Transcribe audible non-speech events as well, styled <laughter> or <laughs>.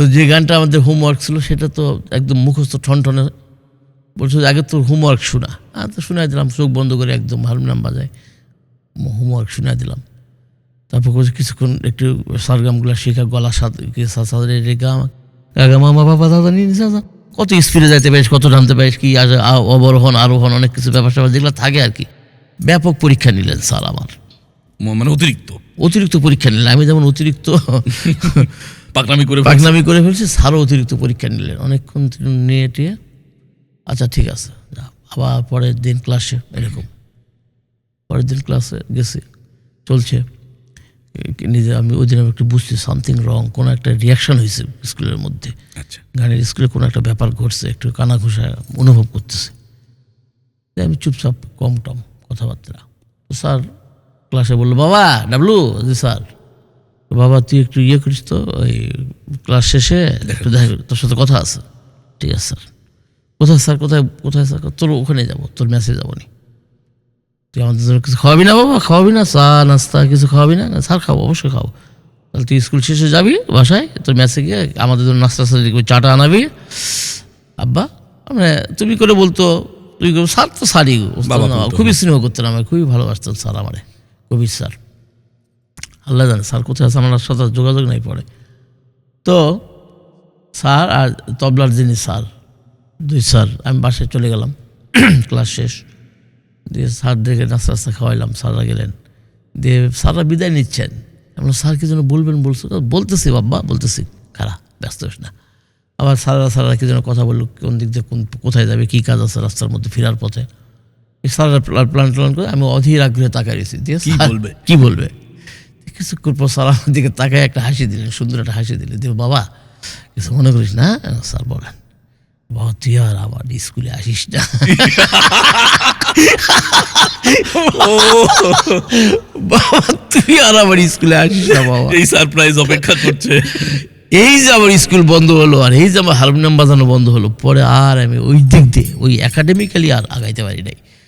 তো যে গানটা আমাদের হোমওয়ার্ক ছিল সেটা তো একদম মুখস্থ ঠনঠনে বলছো আগে তোর হোমওয়ার্ক শোনা। আর তো শোনাই দিলাম চোখ বন্ধ করে একদম হারমোনিয়াম বাজায় হোমওয়ার্ক শোনাই দিলাম। তারপর বলছে কিছুক্ষণ একটু সারগামগুলো শেখা গলা সাথে রেখা কাকা মামা বাবা দাদা নিয়ে দাদা কত স্পিডে যাইতে পারিস কত টানতে পারিস কি অবরোহণ আরোহণ অনেক কিছু ব্যাপার স্যাপার যেগুলো থাকে আর কি। ব্যাপক পরীক্ষা নিলেন স্যার আমার। মানে অতিরিক্ত? অতিরিক্ত পরীক্ষা নিলেন আমি যেমন অতিরিক্ত <laughs> পাকনামি করে ফেলছে। পাকনামি করে ফেলছি স্যারও অতিরিক্ত পরীক্ষা নিলেন। অনেকক্ষণ তিনি নিয়ে টিয়ে আচ্ছা ঠিক আছে যা। আবার পরের দিন ক্লাসে এরকম। পরের দিন ক্লাসে গেছি চলছে। নিজে আমি ওই দিন আমি একটু বুঝছি সামথিং রং কোনো একটা রিয়াকশন হয়েছে স্কুলের মধ্যে। আচ্ছা। গানের স্কুলে কোনো একটা ব্যাপার ঘটছে একটু কানা ঘুষা অনুভব করতেছে। আমি চুপচাপ কম টম কথাবার্তা। তো স্যার ক্লাসে বলল বাবা ডাবলু জি স্যার। বাবা তুই একটু ইয়ে করিস তো ওই ক্লাস শেষে একটু দেখা তোর সাথে কথা আছে। ঠিক আছে স্যার। কোথায় স্যার? কোথায় কোথায় স্যার? তোর ওখানে যাব তোর মেসে যাব নি। তুই আমাদের জন্য কিছু খাওয়াবি না বাবা? খাওয়াবি না? চা নাস্তা কিছু খাওয়াবি না? না স্যার খাব অবশ্যই খাব। তাহলে তুই স্কুল শেষে যাবি বাসায় তোর মেসে গিয়ে আমাদের জন্য নাস্তা দিয়ে চাটা আনাবি। আব্বা মানে তুমি করে বলতো তুই স্যার তো স্যারই খুবই স্নেহ করতেন আমায় খুবই ভালোবাসতেন স্যার আমারে কবির স্যার। আল্লাহ জানে স্যার কোথায় আছে আমার সাথে যোগাযোগ নাই পড়ে তো স্যার আর তবলার যিনি স্যার দুই স্যার আমি বাসায় চলে গেলাম <clears throat> ক্লাস শেষ। দিয়ে স্যার দেখে নাস্তা নাস্তা খাওয়াইলাম স্যাররা গেলেন। দিয়ে স্যাররা বিদায় নিচ্ছেন। আমি বললাম, স্যার কি যেন বলবেন বলছো? "ও, বলতেছি বাবা বলতেছি খারা ব্যস্ত হোস না। আবার স্যাররা স্যাররা কি যেন কথা বলল কোন দিক দিয়ে কোন কোথায় যাবে কী কাজ আছে রাস্তার মধ্যে ফেরার পথে। স্যাররা প্লা- প্ল্যান ট্যান করে আমি অধীর আগ্রহে তাকাই রয়েছি। দিয়ে কি বলবে? কি বলবে? কিছুক্ষণ পর স্যার আমার দিকে তাকায় একটা হাসি দিলেন সুন্দর একটা হাসি দিলেন দিয়ে বাবা কিছু মনে করিস না? স্যার বলেন। বাবা তুই আর আবার স্কুলে আসিস না। বাবা তুই আর আবার স্কুলে আসিস না বাবা। এই সারপ্রাইজ অপেক্ষা করছে। এই যে আমার স্কুল বন্ধ হলো আর এই যে আমার হারমোনিয়াম বাজানো বন্ধ হলো পরে আর আমি ওই দিক দিয়ে ওই একাডেমিক্যালি আর আগাইতে পারি নাই।